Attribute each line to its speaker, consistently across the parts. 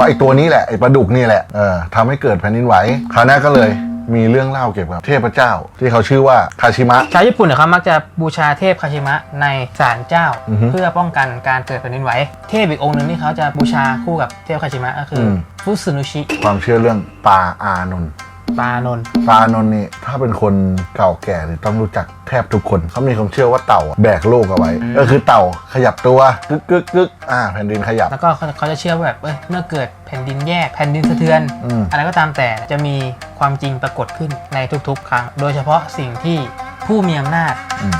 Speaker 1: ราะไอ้ตัวนี้แหละไอ้ปลาดุกนี่แหละเออทำให้เกิดแผ่นดินไหวคราวหน้าก็เลยมีเรื่องเล่าเกี่ยวกับเทพเจ้า ที่เขาชื่อว่าคาชิมะ
Speaker 2: ชาวญี่ปุ่นเนี่ยเขามักจะบูชาเทพคาชิมะในศาลเจ้า
Speaker 1: อือฮึ
Speaker 2: เพื่อป้องกันการเกิดแผ่นดินไหวเทพอีกองค์หนึ่งที่เขาจะบูชาคู่กับเทพคาชิมะก็คืออ
Speaker 1: ม
Speaker 2: ฟุสึนุชิ
Speaker 1: ความเชื่อเรื่องปลาอานนท์
Speaker 2: ปานนท์
Speaker 1: ปลาอานนท์นี่ถ้าเป็นคนเก่าแก่หรือต้องรู้จักแทบทุกคนเขามีความเชื่อว่าเต่าอะแบกโลกเอาไว้ก็คือเต่าขยับตัวกึกกึกกึกอ่าแผ่นดินขยับ
Speaker 2: แล้วก็เขาเขาจะเชื่อว่าแบบเอ้ยเมื่อเกิดแผ่นดินแยกแผ่นดินสะเทือน
Speaker 1: อืม
Speaker 2: อะไรก็ตามแต่จะมีความจริงปรากฏขึ้นในทุกๆ ครั้ง โดยเฉพาะสิ่งที่ผู้มีอำนาจ
Speaker 1: อืม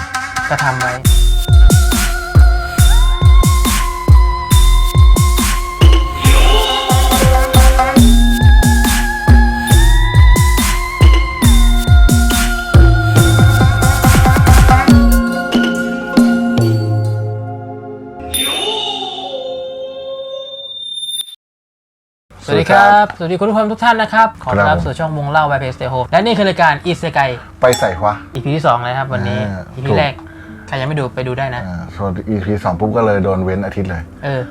Speaker 2: กระทำไว้ ดีครับ สวัสดีคุณผู้ชมทุกท่านนะครับ ขอต้อนรับสู่ช่องวงเล่า by p a y Stay Home และนี่คือรายการอีสไก
Speaker 1: ไปใส่วะ
Speaker 2: EP ที่2เลยครับ วันนี้
Speaker 1: อ่า
Speaker 2: EP
Speaker 1: ถูก
Speaker 2: แรกใครยังไม่ดูไปดูได้นะ
Speaker 1: อ่าส่วน EP สองปุ๊บก็เลยโดนเว้นอาทิตย์เลย
Speaker 2: เออ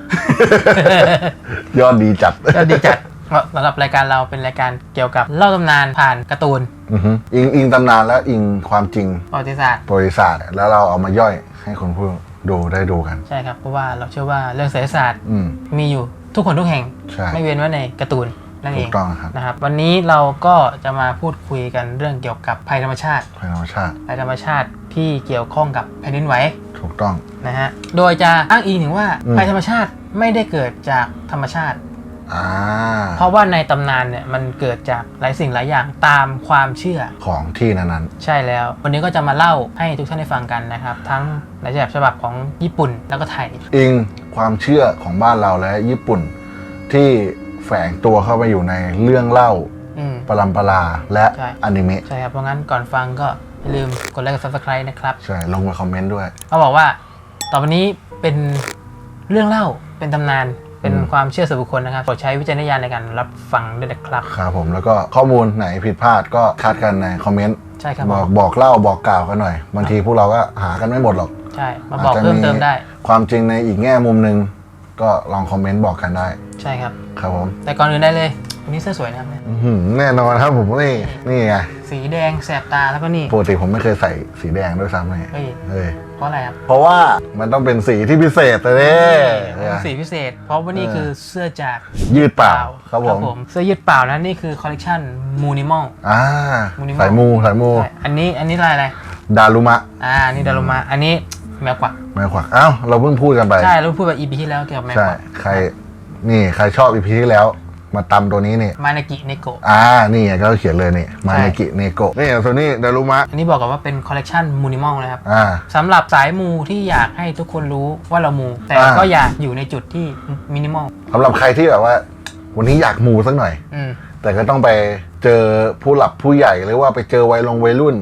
Speaker 1: ยอดดีจัด
Speaker 2: ก็ดีจัดเพราะสำหรับรายการเราเป็นรายการเกี่ยวกับเล่าตำนานผ่านการ์ตูน
Speaker 1: อือฮึอิงอิงตำนานแล้วอิงความจริง
Speaker 2: ประวัติศาสตร์
Speaker 1: บริษัทแล้วเราเอามาย่อยให้คนผู้ดูได้ดูกัน
Speaker 2: ใช่ครับเพราะว่าเราเชื่อว่าเรื่องศิลปศาสตร์
Speaker 1: อืม
Speaker 2: มีอยู่ ทุกคนทุกแห่ง
Speaker 1: ใช่
Speaker 2: ไม่เว้นไว้ในการ์ตูนนั่นเอ
Speaker 1: ถู
Speaker 2: ง
Speaker 1: กต้องครับ
Speaker 2: นะครับ วันนี้เราก็จะมาพูดคุยกันเรื่องเกี่ยวกับภัยธรรมชาติ
Speaker 1: ภัยธรรมชาติ
Speaker 2: ภัยธรรมชาติที่เกี่ยวข้องกับแผ่นดินไหว
Speaker 1: ถูกต้อง
Speaker 2: นะฮะโดยจะอ้างอิงถึงว่า
Speaker 1: อืม
Speaker 2: ภัยธรรมชาติไม่ได้เกิดจากธรรมชาติ
Speaker 1: อ่า
Speaker 2: เพราะว่าในตำนานเนี่ยมันเกิดจากหลายสิ่งหลายอย่างตามความเชื่อ
Speaker 1: ของที่นั้น
Speaker 2: ใช่แล้ว วันนี้ก็จะมาเล่าให้ทุกท่านได้ฟังกันนะครับ ทั้งในแบบฉบับของญี่ปุ่นแล้วก็ไทย
Speaker 1: ๆอิงความเชื่อของบ้านเราและญี่ปุ่น ที่แฝงตัวเข้าไปอยู่ในเรื่องเล่า
Speaker 2: อืม
Speaker 1: ปรัมปราและ
Speaker 2: ใช่
Speaker 1: อนิเมะ
Speaker 2: ใช่ครับเพราะงั้นก่อนฟังก็อย่าลืมกดไลค์กด subscribe นะครับ
Speaker 1: ใช่ลงมาคอมเมนต์ด้วย
Speaker 2: เขาบอกว่าต่อไปนี้เป็นเรื่องเล่าเป็นตำนาน เป็น
Speaker 1: อืม
Speaker 2: ความเชื่อส่วนบุคคลนะครับโปรดใช้วิจารณญาณในการรับฟังด้วยนะครับ
Speaker 1: ครับผมแล้วก็ข้อมูลไหนผิดพลาดก็คัดกันในคอมเมนต์
Speaker 2: ใช่ครับ
Speaker 1: บอก
Speaker 2: ผม
Speaker 1: บอกเล่าบอกกล่าวกันหน่อย บางทีพวกเราก็หากันไม่หมดหรอก
Speaker 2: ใช่มาบอก
Speaker 1: จจะ
Speaker 2: เพิ่มเติมได้
Speaker 1: ความจริงในอีกแง่มุมหนึ่งก็ลองคอมเมนต์บอกกันได้
Speaker 2: ใช่ครับ
Speaker 1: ครับผม
Speaker 2: แต่ก่อนอื่นได้เลยวันนี้เสื้อสวยนะครับเนี่ย
Speaker 1: อื้อหือแน่นอนครับผมนี่นี่ไง
Speaker 2: สีแดงแสบตาแล้วก็นี่
Speaker 1: ปกติผมไม่เคยใส่สีแดงด้วยซ้ำเลย
Speaker 2: เฮ้ย
Speaker 1: เฮ้ย
Speaker 2: เพราะอะไรครับ
Speaker 1: เพราะว่ามันต้องเป็นสีที่พิเศษเลย
Speaker 2: เป็นสีพิเศษ เพราะว่านี่คือเสื้อจาก
Speaker 1: ยืดเปล่าครับผม
Speaker 2: เสื้อยืดเปล่านะนี่คือคอลเลกชันมูนิมอล
Speaker 1: อ่า
Speaker 2: Minimal
Speaker 1: สายมูสายมู
Speaker 2: อันนี้อันนี้ลายอะไร
Speaker 1: ดารุมะ
Speaker 2: อ่าอันนี่ดารุมาอันนี้แมวกวัก
Speaker 1: แม่ขวักอ้าวเราเพิ่งพูดกันไป
Speaker 2: ใช่เราพูดแบบ EP ที่แล้วเกี่ยวกับแมว
Speaker 1: ใช่
Speaker 2: กวัก
Speaker 1: ใครนี่ใครชอบอีพีที่แล้ว มาตำตัวนี้นี่
Speaker 2: มานากิเนโกะ
Speaker 1: อ่า นี่ไงก็เขียนเลยนี่ มาเนกิเนโกะนี่ตัวนี้ดารุมะ
Speaker 2: อันนี้บอกก่อนว่าเป็นคอลเลกชันมูนิมอลนะครับ
Speaker 1: อ่า
Speaker 2: สำหรับสายมูที่อยากให้ทุกคนรู้ว่าเรามู แต่
Speaker 1: อ่า
Speaker 2: ก็อยากอยู่ในจุดที่มินิมอล
Speaker 1: สำหรับใครที่แบบว่า วันนี้อยากมูสักหน่อย
Speaker 2: อืม
Speaker 1: แต่ก็ต้องไปเจอผู้หลับผู้ใหญ่หรือว่าไปเจอวัยลงวัยรุ่น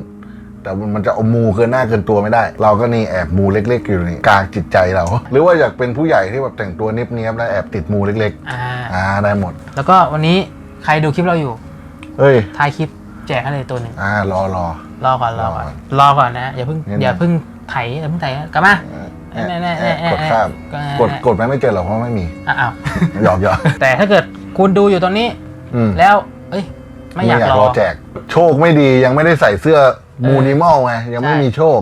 Speaker 1: แต่มันจะเอามูเกินหน้าเกินตัวไม่ได้ เราก็นี่แอบมูเล็ก ๆ อยู่นี่กลางจิตใจเรา หรือว่าอยากเป็นผู้ใหญ่ที่แบบแต่งตัวเนียบๆแล้วแอบติดมูเล็ก
Speaker 2: อ่า
Speaker 1: ๆ อ่าได้หมด
Speaker 2: แล้วก็วันนี้ใครดูคลิปเราอยู่
Speaker 1: เฮ้ย
Speaker 2: ท้ายคลิปแจกให้เลยตัวหนึ่ง
Speaker 1: อ่ารอรอ
Speaker 2: รอก่อนรอก่อน
Speaker 1: รอก่อน
Speaker 2: รอก่อนนะ อย่าเพิ่ง
Speaker 1: นิดหน่อย
Speaker 2: อย่าเพิ่งไถอย่าเพิ่งไถกลับมา
Speaker 1: แอะ
Speaker 2: แน่ๆๆๆ
Speaker 1: แอะกดข้าม
Speaker 2: ก็
Speaker 1: กดกดไปไม่เจอหรอกเพราะไม่มี
Speaker 2: อะอ้าว
Speaker 1: หยอกหยอก
Speaker 2: แต่ถ้าเกิดคุณดูอยู่ตรงนี้
Speaker 1: อืม
Speaker 2: แล้ว เอ้ย ไม่อยากรอ
Speaker 1: แจก โชคไม่ดียังไม่ได้ใส่เสื้อ มูนิมอลไงยังไม่
Speaker 2: ใช่
Speaker 1: มีโชค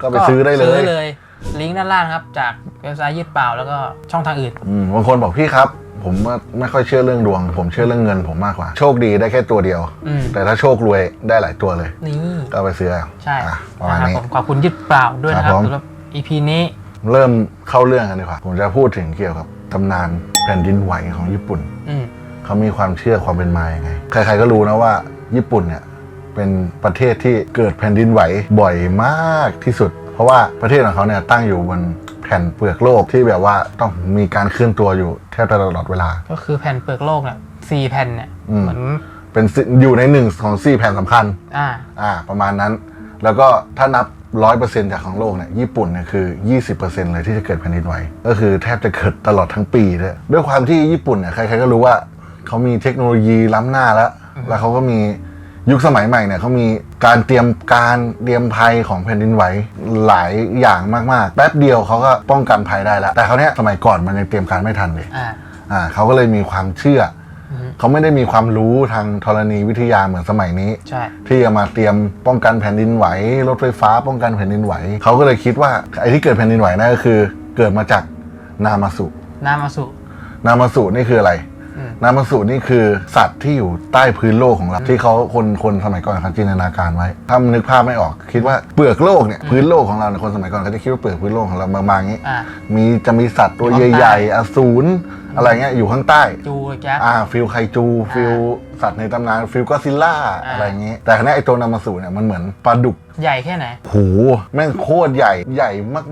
Speaker 1: ก็ไปซื้อได้เล
Speaker 2: ซื้
Speaker 1: ย
Speaker 2: อเลย ลิงก์ด้านล่างครับ จากเว็บไซต์ยืดเปล่าแล้วก็ช่องทางอื่น
Speaker 1: อืมบางคนบอกพี่ครับ ผมว่าไม่ค่อยเชื่อเรื่องดวง ผมเชื่อเรื่องเงินผมมากกว่า โชคดีได้แค่ตัวเดียว
Speaker 2: อืม
Speaker 1: แต่ถ้าโชครวยได้หลายตัวเลย
Speaker 2: นี่
Speaker 1: ก็ไปซื้อเอา
Speaker 2: ใช่
Speaker 1: อะประมาณ
Speaker 2: นะครับ
Speaker 1: นี้
Speaker 2: ผมขอบคุณยืดเปล่าด้วยนะค
Speaker 1: ครั
Speaker 2: รับบ
Speaker 1: ผม
Speaker 2: สำหรับ EP นี้
Speaker 1: เริ่มเข้าเรื่องกันดีกว่า ผมจะพูดถึงเกี่ยวกับตำนานแผ่นดินไหวของญี่ปุ่น
Speaker 2: อืม
Speaker 1: เขามีความเชื่อความเป็นมาอย่างไง ใครๆก็รู้นะว่าญี่ปุ่นเนี่ย เป็นประเทศที่เกิดแผ่นดินไหวบ่อยมากที่สุด เพราะว่าประเทศของเขาเนี่ยตั้งอยู่บนแผ่นเปลือกโลกที่แบบว่าต้องมีการเคลื่อนตัวอยู่แทบจะตลอดเวลา
Speaker 2: ก็คือแผ่นเปลือกโลกเนี่ยสี่แผ่นเนี่ย
Speaker 1: อืม
Speaker 2: เหมือน
Speaker 1: เป็นสิอยู่ในหนึ่งของสี่แผ่นสำคัญ
Speaker 2: อ่า
Speaker 1: อ่า ประมาณนั้น แล้วก็ถ้านับร้อยเปอร์เซ็นต์จากของโลกเนี่ย ญี่ปุ่นเนี่ยคือ 20%เลยที่จะเกิดแผ่นดินไหว ก็คือแทบจะเกิดตลอดทั้งปีเลยด้วยความที่ญี่ปุ่นเนี่ย ใครๆก็รู้ว่า เขามีเทคโนโลยีล้ำหน้าแล้ว แล้วเขาก็มี ยุคสมัยใหม่เนี่ยเขามีการเตรียมการเตรียมภัยของแผ่นดินไหวหลายอย่างมากๆ แป๊บเดียวเขาก็ป้องกันภัยได้แล้ว แต่เขาวเนี้ยสมัยก่อนมันยังเตรียมการไม่ทันเลย
Speaker 2: อ่า
Speaker 1: อ่าเขาก็เลยมีความเชื่อ
Speaker 2: อืม
Speaker 1: เขาไม่ได้มีความรู้ทางธรณีวิทยาเหมือนสมัยนี้
Speaker 2: ใช่
Speaker 1: ที่จะมาเตรียมป้องกันแผ่นดินไหว รถไฟฟ้าป้องกันแผ่นดินไหว เขาก็เลยคิดว่าไอ้ที่เกิดแผ่นดินไหวนั่นก็คือ เกิดมาจากนามาสุ
Speaker 2: นามาสุ
Speaker 1: นามาสุนี่คืออะไร
Speaker 2: อืม
Speaker 1: นามาสุนี่คือสัตว์ที่อยู่ใต้พื้นโลกของเรา ที่เขาคนคนสมัยก่อนเขาจินตนาการไว้ถ้านึกภาพไม่ออก คิดว่าเปลือกโลกเนี่ยพื้นโลกของเราเนี่ยคนสมัยก่อนเขาจะคิดว่าเปลือกพื้นโลกของเราบางๆอย่างนี้
Speaker 2: อ่า
Speaker 1: มีจะมีสัตว์ตัว
Speaker 2: อยู่ข้างใต้
Speaker 1: ใหญ่ๆอสูรอะไรเงี้ยอยู่ข้างใต้
Speaker 2: จูแก๊ส
Speaker 1: อ่าฟิลไคจูฟิลสัตว์ในตำนานฟิลก็อดซิลล่า
Speaker 2: อ่า
Speaker 1: อะไรอย่างงี้ แต่ครั้นี้ไอตัวนามาสุเนี่ยมันเหมือนปลาดุก
Speaker 2: ใหญ่แค่ไหน
Speaker 1: โหแม่งโคตรใหญ่ใหญ่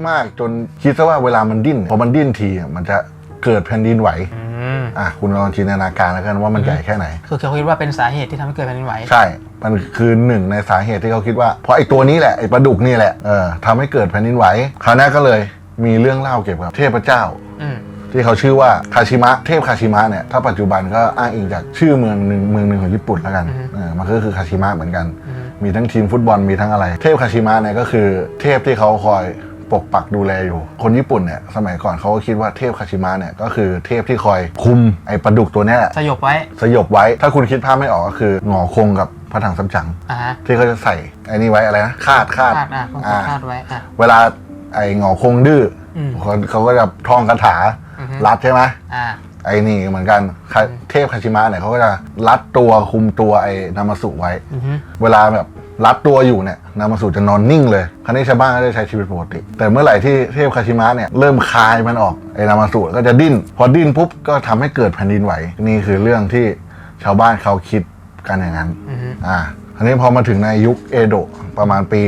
Speaker 1: มากๆ จนคิดซะว่าเวลามันดิ้นพอมันดิ้นทีอะมันจะเกิดแผ่นดินไหว
Speaker 2: อืม
Speaker 1: อะคุณลองจินตนาการแล้วกันว่ามันใหญ่แค่ไหน
Speaker 2: คือเขาคิดว่าเป็นสาเหตุที่ทำให้เกิดแผ่นดินไหว
Speaker 1: ใช่ มันคือหนึ่งในสาเหตุที่เขาคิดว่า เพราะไอ้ตัวนี้แหละไอ้ปลาดุกนี่แหละเออทำให้เกิดแผ่นดินไหวคราวหน้าก็เลยมีเรื่องเล่าเกี่ยวกับเทพเจ้า
Speaker 2: อืม
Speaker 1: ที่เขาชื่อว่าคาชิมะเทพคาชิมะเนี่ยถ้าปัจจุบันก็อ้างอิงจากชื่อเมืองหนึ่งเมืองหนึ่งของญี่ปุ่นแล้วกันเออมันก็คือคาชิมะเหมือนกัน
Speaker 2: อืม
Speaker 1: มีทั้งทีมฟุตบอลมีทั้งอะไร เทพคาชิมะเนี่ยก็คือเทพที่เขาคอย ปกปักดูแลอยู่ คนญี่ปุ่นเนี่ยสมัยก่อนเขาก็คิดว่าเทพคาชิมะเนี่ยก็คือเทพที่คอยคุมไอ้ปลาดุกตัวเนี้ยแหละ
Speaker 2: สยบไว้
Speaker 1: สยบไว้ ถ้าคุณคิดภาพไม่ออกก็คือหงอคงกับพระถังซัมจั๋ง
Speaker 2: อ่าฮะ
Speaker 1: ที่เขาจะใส่ไอ้นี่ไว้อะไรนะคาดคาด
Speaker 2: คาดอะต้อง
Speaker 1: อ่า
Speaker 2: คาดไว้อะ
Speaker 1: เวลาไอ้หงอคงดื้ออ
Speaker 2: ม
Speaker 1: เขาเขาก็จะท่องคาถา
Speaker 2: อือฮึ
Speaker 1: รัดใช่ไหม
Speaker 2: อ่า
Speaker 1: ไอ้นี่เหมือนกันคาเทพคาชิมะเนี่ยเขาก็จะรัดตัวคุมตัวไอ้นามาสุไว้
Speaker 2: อือฮึ
Speaker 1: เวลาแบบ รัดตัวอยู่เนี่ยนามาสุจะนอนนิ่งเลยคราวนี้ชาวบ้านก็จะใช้ชีวิตปกติ แต่เมื่อไหร่ที่เทพคาชิมะเนี่ยเริ่มคลายมันออกไอ้นามาสุก็จะดิ้น พอดิ้นปุ๊บก็ทำให้เกิดแผ่นดินไหว นี่คือเรื่องที่ชาวบ้านเขาคิดกันอย่างนั้น
Speaker 2: อือฮึ
Speaker 1: อ่าอันนี้พอมาถึงในยุคเอโดะประมาณปี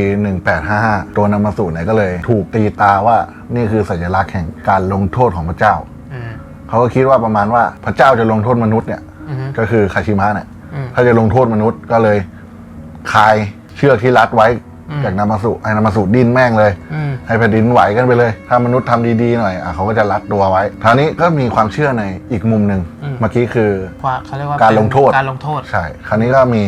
Speaker 1: 1855 ตัวนามาสุเนี่ยก็เลย ถูกตีตาว่านี่คือสัญลักษณ์แห่งการลงโทษของพระเจ้า
Speaker 2: อืม
Speaker 1: เขาก็คิดว่าประมาณว่าพระเจ้าจะลงโทษมนุษย์เนี่ย
Speaker 2: อือฮึ
Speaker 1: ก็คือคาชิมะเนี่ย
Speaker 2: อืม
Speaker 1: ถ้าจะลงโทษมนุษย์ก็เลยคลาย เชือกที่รัดไว้
Speaker 2: อืม
Speaker 1: จากนามาสุให้นามาสุดิ้นแม่งเลย
Speaker 2: อืม
Speaker 1: ให้แผ่นดินไหวกันไปเลย ถ้ามนุษย์ทำดีๆหน่อยอะเขาก็จะรัดตัวไว้คราวนี้ก็มีความเชื่อในอีกมุมหนึ่งเมื่อกี้คือ
Speaker 2: ว่าเขาเรียกว่า
Speaker 1: การลงโทษ
Speaker 2: การลงโทษ
Speaker 1: ใช่คราวนี้ก็มี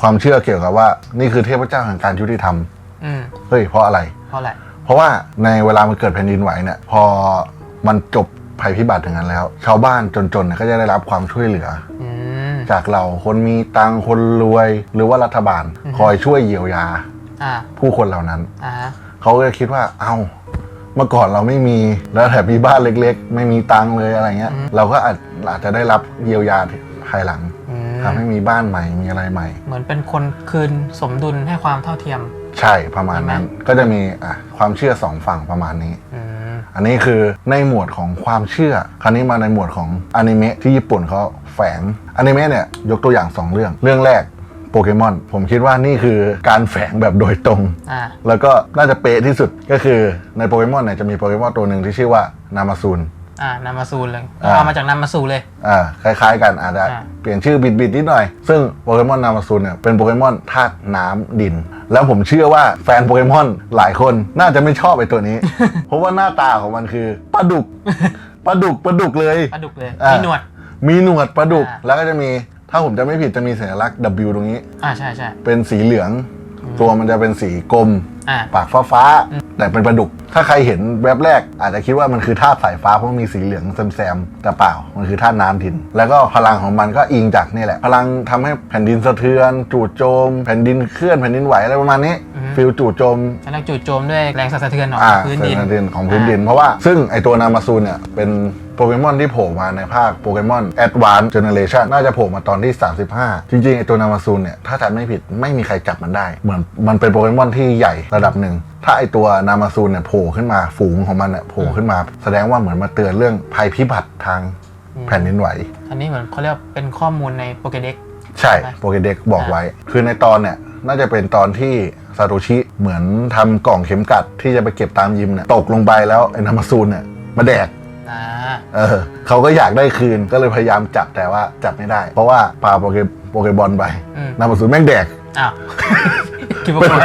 Speaker 1: ความเชื่อเกี่ยวกับว่า นี่คือเทพเจ้าแห่งการยุติธรรม
Speaker 2: อืม
Speaker 1: เฮ้ยเพราะอะไร
Speaker 2: เพราะอะไร
Speaker 1: เพราะว่าในเวลามันเกิดแผ่นดินไหวเนี่ยพอมันจบภัยพิบัติอย่างนั้นแล้ว ชาวบ้านจนๆเนี่ยก็จะได้รับความช่วยเหลือ
Speaker 2: อืม
Speaker 1: จากเราคนมีตังค์คนรวยหรือว่ารัฐบาล
Speaker 2: อือฮึ
Speaker 1: คอยช่วยเยียวยา
Speaker 2: อ่า
Speaker 1: ผู้คนเหล่านั้น
Speaker 2: อ่าฮะ
Speaker 1: เขาก็จะคิดว่า เอ้า เมื่อก่อนเราไม่มี แล้วแถมมีบ้านเล็ก ๆ ไม่มีตังค์เลยอะไรเงี้ย เราก็อาจอาจจะได้รับเยียวยาภายหลัง
Speaker 2: อืม
Speaker 1: ทำให้มีบ้านใหม่ มีอะไรใหม่
Speaker 2: เหมือนเป็นคนคืนสมดุลให้ความเท่าเทียม
Speaker 1: ใช่ประมาณนั้น
Speaker 2: ใช่ไหม
Speaker 1: ก็จะมีอะความเชื่อสองฝั่งประมาณนี้
Speaker 2: อืม
Speaker 1: อันนี้คือในหมวดของความเชื่อ คราวนี้มาในหมวดของอนิเมะที่ญี่ปุ่นเขาแฝงอนิเมะเนี่ยยกตัวอย่าง2เรื่อง เรื่องแรก โปเกมอน ผมคิดว่านี่คือการแฝงแบบโดยตรง
Speaker 2: อ่า
Speaker 1: แล้วก็น่าจะเป๊ะที่สุดก็คือในโปเกมอนเนี่ยจะมีโปเกมอนตัวหนึ่งที่ชื่อว่านามาซูน
Speaker 2: อ่านามาซูนเลย
Speaker 1: อ่า
Speaker 2: เอามาจากนามาซูเลย
Speaker 1: อ่าคล้าย ๆ กันอาจจะ
Speaker 2: อ่า
Speaker 1: เปลี่ยนชื่อบิดๆนิดหน่อย ซึ่งโปเกมอนนามาซูนเนี่ยเป็นโปเกมอนธาตุน้ำดิน แล้วผมเชื่อว่าแฟนโปเกมอนหลายคนน่าจะไม่ชอบไอ้ตัวนี้ เพราะว่าหน้าตาของมันคือปลาดุก ปลาดุกปลาดุกเลย
Speaker 2: ปลาดุกเลย
Speaker 1: อ่ามี
Speaker 2: มีหนวด
Speaker 1: มีหนวดปลาดุก
Speaker 2: อ่า
Speaker 1: แล้วก็จะมี ถ้าผมจะไม่ผิดจะมีสัญลักษณ์ W ตรงนี้
Speaker 2: อ่าใช่ใช่
Speaker 1: เป็นสีเหลือง ตัวมันจะเป็นสีกลม
Speaker 2: อ่า
Speaker 1: ปากฟ้าฟ้าๆแต่เป็นปลาดุก ถ้าใครเห็นแวบแรก อาจจะคิดว่ามันคือธาตุสายฟ้าเพราะมันมีสีเหลืองแซมๆแต่เปล่ามันคือธาตุน้ำดิน แล้วก็พลังของมันก็อิงจากนี่แหละ พลังทำให้แผ่นดินสะเทือน จู่โจม แผ่นดินเคลื่อนแผ่นดินไหวอะไรประมาณนี้ฟิลจู่โจม
Speaker 2: แล้วเราจู่โจมด้วยแรงสั่นสะเทือนของ
Speaker 1: อ่า
Speaker 2: พื้นดิน
Speaker 1: แผ่นดินของพื้นดิน เพราะว่าซึ่งไอตัวนามาซูนเนี่ย เป็นโปเกมอนที่โผล่มาในภาคโปเกมอน Advanced Generation น่าจะโผล่มาตอนที่ 35 จริงๆ ไอตัวนามาซูนเนี่ย ถ้าจำไม่ผิดไม่มีใครจับมันได้ เหมือนมันเป็นโปเกมอนที่ใหญ่ระดับหนึ่ง ถ้าไอตัวนามาซูนเนี่ยโผล่ขึ้นมาฝูงของมันเนี่ยโผล่ขึ้นมา แสดงว่าเหมือนมาเตือนเรื่องภัยพิบัติทางแผ่นดินไหว
Speaker 2: อันนี้เหมือนเขาเรียกว่าเป็นข้อมูลในโปเกเด็ก
Speaker 1: ใช่โปเกเด็กบอกไว้ คือในตอนเนี่ยน่าจะเป็นตอนที่ซาโตชิเหมือนทำกล่องเข็มกัดที่จะไปเก็บตามยิมเนี่ยตกลงไปแล้วไอ้นามาซูนเนี่ยมาแดก
Speaker 2: อ่า
Speaker 1: เออเขาก็อยากได้คืนก็เลยพยายามจับแต่ว่าจับไม่ได้ เพราะว่าปาโปเกโปเกบอลไป
Speaker 2: อืม
Speaker 1: นามาซูนแม่งแดก
Speaker 2: อ้าว คิดว่าคน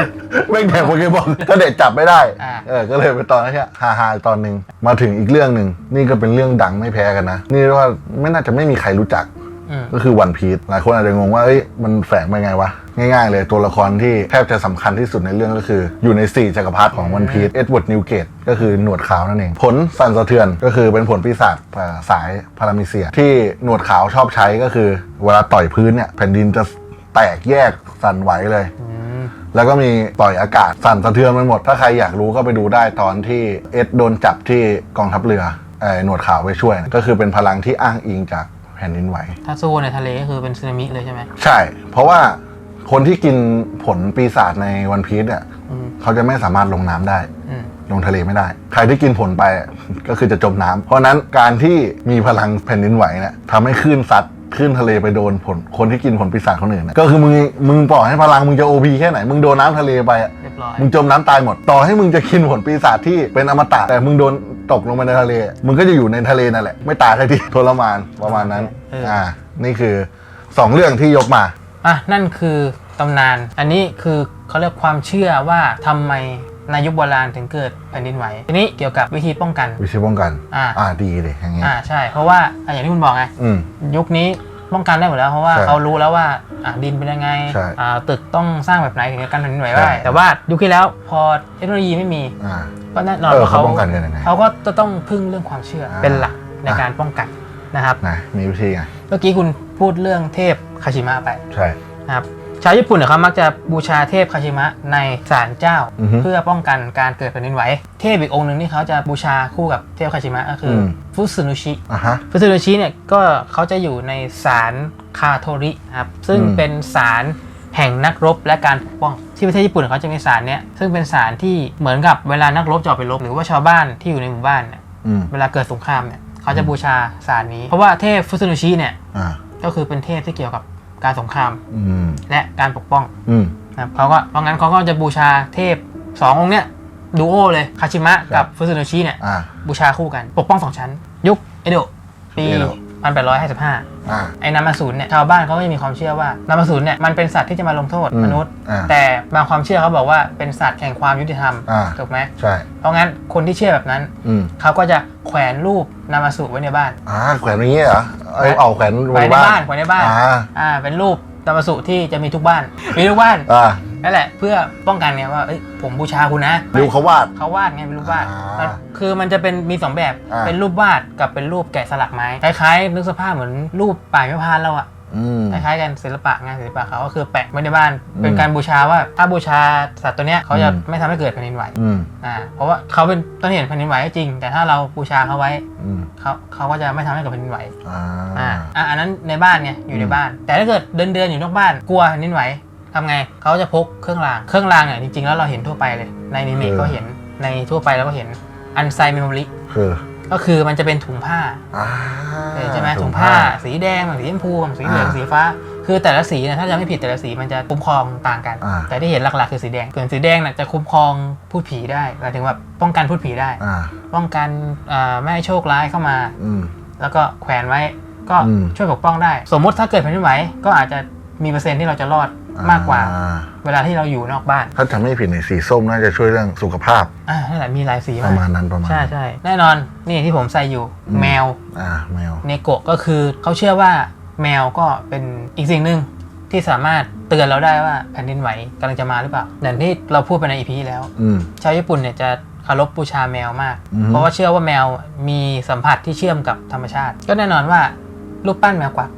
Speaker 1: แม่งแดกโปเกบอลก็เด็กจับไม่ได้
Speaker 2: อ่า
Speaker 1: เออ ก็เลยเป็นตอนนั้นแค่ฮาฮาๆตอนหนึ่งมาถึงอีกเรื่องหนึ่งนี่ก็เป็นเรื่องดังไม่แพ้กันนะ นี่เรียกว่าไม่น่าจะไม่มีใครรู้จัก
Speaker 2: อืม
Speaker 1: ก็คือวันพี e หลายคนอาจจะงงว่าเอ้ยมันแฝงไปไงวะ ง่ายๆเลยตัวละครที่แทบจะสำคัญที่สุดในเรื่องก็คือ อยู่ใน 4 จักรพรรดิของวันพี e เอ็ดเวิร์ดนิวเกตก็คือหนวดขาวนั่นเอง ผลสั่นสะเทือนก็คือเป็นผลปีศาจอ่าสายพารามิเซีย ที่หนวดขาวชอบใช้ก็คือ เวลาต่อยพื้นเนี่ยแผ่นดินจะแตกแยกสั่นไหวเลย
Speaker 2: อืม
Speaker 1: แล้วก็มีต่อยอากาศสั่นสะเทือนมันหมด ถ้าใครอยากรู้ก็ไปดูได้ตอนที่เอ็ดโดนจับที่กองทัพเรือไอ้หนวดขาวไปช่วยก็คือเป็นพลังที่อ้างอิงจากแผ่นดินไหว
Speaker 2: ถ้าสู้ในทะเลก็คือเป็นสึนามิเลยใช่ไหม
Speaker 1: ใช่ เพราะว่าคนที่กินผลปีศาจในวันพี e เนี่ย
Speaker 2: อืม
Speaker 1: เขาจะไม่สามารถลงน้ำได้
Speaker 2: อืม
Speaker 1: ลงทะเลไม่ได้ ใครที่กินผลไปอะก็คือจะจมน้ำเพราะฉะนั้นการที่มีพลังแผ่นดินไหวเนี่ยทำให้คลื่นซัด คลื่นทะเลไปโดนผลคนที่กินผลปีศาจคนอื่นนะก็คือมึงมึงปล่อยให้พลังมึงจะโอพีแค่ไหน มึงโดนน้ำทะเลไปอะ
Speaker 2: เรียบร้อย
Speaker 1: มึงจมน้ำตายหมด ต่อให้มึงจะกินผลปีศาจที่เป็นอมตะแต่มึงโดนตกลงไปในทะเล มึงก็จะอยู่ในทะเลนั่นแหละ ไม่ตายสักทีทรมานประมาณนั้น
Speaker 2: เอออ่
Speaker 1: อ่านี่คือสองเรื่องที่ยกมา
Speaker 2: อะนั่นคือตำนาน อันนี้คือเขาเรียกความเชื่อว่าทำไม ในยุคโบราณถึงเกิดแผ่นดินไหวทีนี้เกี่ยวกับวิธีป้องกัน
Speaker 1: วิธีป้องกัน
Speaker 2: อ่า
Speaker 1: อ่าดีเลยอย่างเงี้ย
Speaker 2: อ่าใช่ เพราะว่าอะอย่างที่คุณบอกไง
Speaker 1: อืม
Speaker 2: ยุคนี้ป้องกันได้หมดแล้วเพราะว่า
Speaker 1: ใช่
Speaker 2: เขารู้แล้วว่าอะดินเป็นยังไง
Speaker 1: ใช่
Speaker 2: อ่าตึกต้องสร้างแบบไหนถึงจะกันแผ่นดินไหว
Speaker 1: ใช่
Speaker 2: ได้แต่ว่ายุคที่แล้วพอเทคโนโลยีไม่มี
Speaker 1: อ่า
Speaker 2: ก็แน่นอน
Speaker 1: เออ
Speaker 2: ว่า
Speaker 1: เขา
Speaker 2: เขา
Speaker 1: ป้องกันกันยังไง
Speaker 2: เขาก็จะต้องพึ่งเรื่องความเชื่ออา เป็นหลักใน
Speaker 1: อะ
Speaker 2: การป้องกันนะครับ
Speaker 1: นะมีวิธีไง
Speaker 2: เมื่อกี้คุณพูดเรื่องเทพคาชิมะไป
Speaker 1: ใช่
Speaker 2: นะครับ ชาวญี่ปุ่นเนี่ยเขามักจะบูชาเทพคาชิมะในศาลเจ้า
Speaker 1: อือฮึ
Speaker 2: เพื่อป้องกันการเกิดแผ่นดินไหวเทพอีกองค์หนึ่งที่เขาจะบูชาคู่กับเทพคาชิมะก็คืออ
Speaker 1: ม
Speaker 2: ฟุสึนุชิ
Speaker 1: อะฮะ
Speaker 2: ฟุสึนุชิเนี่ยก็เขาจะอยู่ในศาลคาโทริครับซึ่ง
Speaker 1: อืม
Speaker 2: เป็นศาลแห่งนักรบและการปกป้องที่ประเทศญี่ปุ่นเขาจะมีศาลเนี่ยซึ่งเป็นศาลที่เหมือนกับเวลานักรบจะออกไปรบหรือว่าชาวบ้านที่อยู่ในหมู่บ้านเนี่ย
Speaker 1: อืม
Speaker 2: เวลาเกิดสงครามเนี่ยเขาจะบูชาศาลนี้ เพราะว่าเทพฟุสึนุชิเนี่ย
Speaker 1: อ่า
Speaker 2: ก็คือเป็นเทพที่เกี่ยวกับ การสงคราม
Speaker 1: อืม
Speaker 2: และการปกป้อง
Speaker 1: อืม
Speaker 2: นะครับเขาก็เพราะงั้นเขาก็จะบูชาเทพสององค์เนี้ยดูโอเลยคาชิมะกับฟุซึโนชิเนี่ย
Speaker 1: อ่า
Speaker 2: บูชาคู่กันปกป้องสองชั้น ยุคเอโดะปี
Speaker 1: เอโดะ
Speaker 2: 1855
Speaker 1: อ่า
Speaker 2: ไอ้นามาสูนเนี่ยชาวบ้านเขาก็จะมีความเชื่อว่านามาสูนเนี่ยมันเป็นสัตว์ที่จะมาลงโทษ
Speaker 1: อืม
Speaker 2: มนุษย์
Speaker 1: อ่า
Speaker 2: แต่บางความเชื่อเขาบอกว่าเป็นสัตว์แห่งความยุติธรรม
Speaker 1: อ่า
Speaker 2: ถูกไหม
Speaker 1: ใช่
Speaker 2: เพราะงั้นคนที่เชื่อแบบนั้น
Speaker 1: อืม
Speaker 2: เขาก็จะแขวนรูป นามาสูไว้ในบ้าน
Speaker 1: อ่าแขวนอย่างเงี้ยเหรอเอาเอาแขวน
Speaker 2: แขวนในบ้านแขวนในบ้าน
Speaker 1: อ่า
Speaker 2: อ่าเป็นรูปนามาสูที่จะมีทุกบ้าน มีทุกบ้าน
Speaker 1: อ่า
Speaker 2: นั่นแหละ เพื่อป้องกันไงว่าเอ้ยผมบูชาคุณนะ
Speaker 1: ดูเขาวาด
Speaker 2: เขาวาดไงเป็นรูปวาด
Speaker 1: อ่า
Speaker 2: มันคือมันจะเป็นมีสองแบบ
Speaker 1: อ่า
Speaker 2: เป็นรูปวาดกับเป็นรูปแกะสลักไม้ คล้ายๆนึกสภาพเหมือนรูปป่ายไม้พานเราอะ
Speaker 1: อืม
Speaker 2: คล้ายๆกันศิลปะงานศิลปะเขาก็คือแปะไว้ในบ้าน
Speaker 1: อืม
Speaker 2: เป็นการบูชาว่าถ้าบูชาสัตว์ตัวเนี้ยเขาจะ
Speaker 1: อืม
Speaker 2: ไม่ทำให้เกิดแผ่นดินไหว
Speaker 1: อืม
Speaker 2: อ่าเพราะว่าเขาเป็นต้นเหตุแผ่นดินไหวก็จริง แต่ถ้าเราบูชาเขาไว้
Speaker 1: อืม
Speaker 2: เขาเขาก็จะไม่ทำให้เกิดแผ่นดินไหว
Speaker 1: อ่า
Speaker 2: อ่าอะอันนั้นในบ้านเนี่ยอยู่ใน
Speaker 1: อืม
Speaker 2: บ้าน แต่ถ้าเกิดเดินเดินๆอยู่นอกบ้านกลัวแผ่นดินไหวทำไงเขาจะพกเครื่องรางเครื่องรางเนี่ยจริงๆแล้วเราเห็นทั่วไปเลยในนิเมะก็เห็นในทั่วไปเราก็เห็นอันไซเมมโมริ
Speaker 1: คือ
Speaker 2: ก็คือมันจะเป็นถุงผ้า
Speaker 1: อ่า
Speaker 2: เออใช่ไหมถุงผ้า สีแดงบ้างสีชมพูบ้างสีเหลือง
Speaker 1: อ่า
Speaker 2: สีฟ้า คือแต่ละสีเนี่ยถ้าจะไม่ผิดแต่ละสีมันจะคุ้มครองต่างกัน
Speaker 1: อ่า
Speaker 2: แต่ที่เห็นหลักๆคือสีแดงส่วนสีแดงน่ะจะคุ้มครองพูดผีได้หมายถึงว่าป้องกันพูดผีได้
Speaker 1: อ่า
Speaker 2: ป้องกันอ่าไม่ให้โชคร้ายเข้ามา
Speaker 1: อืม
Speaker 2: แล้วก็แขวนไว้ก็
Speaker 1: อืม
Speaker 2: ช่วยปกป้องได้ สมมุติถ้าเกิดแผ่นดินไหวก็อาจจะมีเปอร์เซ็นต์ที่เราจะรอดมากกว่า
Speaker 1: อ่
Speaker 2: เวลาที่เราอยู่นอกบ้าน
Speaker 1: ถ้าจำไม่ผิดในสีส้มน่าจะช่วยเรื่องสุขภาพ
Speaker 2: อ่านั่นแหละมีหลายสี
Speaker 1: ประ
Speaker 2: มาก
Speaker 1: มาณนั้นประมาณ
Speaker 2: ใช่ใช่แน่นอนนี่ที่ผมใส่อยู่
Speaker 1: อืม
Speaker 2: แมว
Speaker 1: อ่าแมว
Speaker 2: เนโกะก็คือเขาเชื่อว่าแมวก็เป็นอีกสิ่งหนึ่งที่สามารถเตือนเราได้ว่าแผ่นดินไหวกำลังจะมาหรือเปล่าอย่างที่เราพูดไปในอีพีแล้ว
Speaker 1: อืม
Speaker 2: ชาวญี่ปุ่นเนี่ยจะเคารพบูชาแมวมาก
Speaker 1: อือฮึ
Speaker 2: เพราะว่าเชื่อว่าแมวมีสัมผัสที่เชื่อมกับธรรมชาติ ก็แน่นอนว่ารูปปั้นแมวกวัก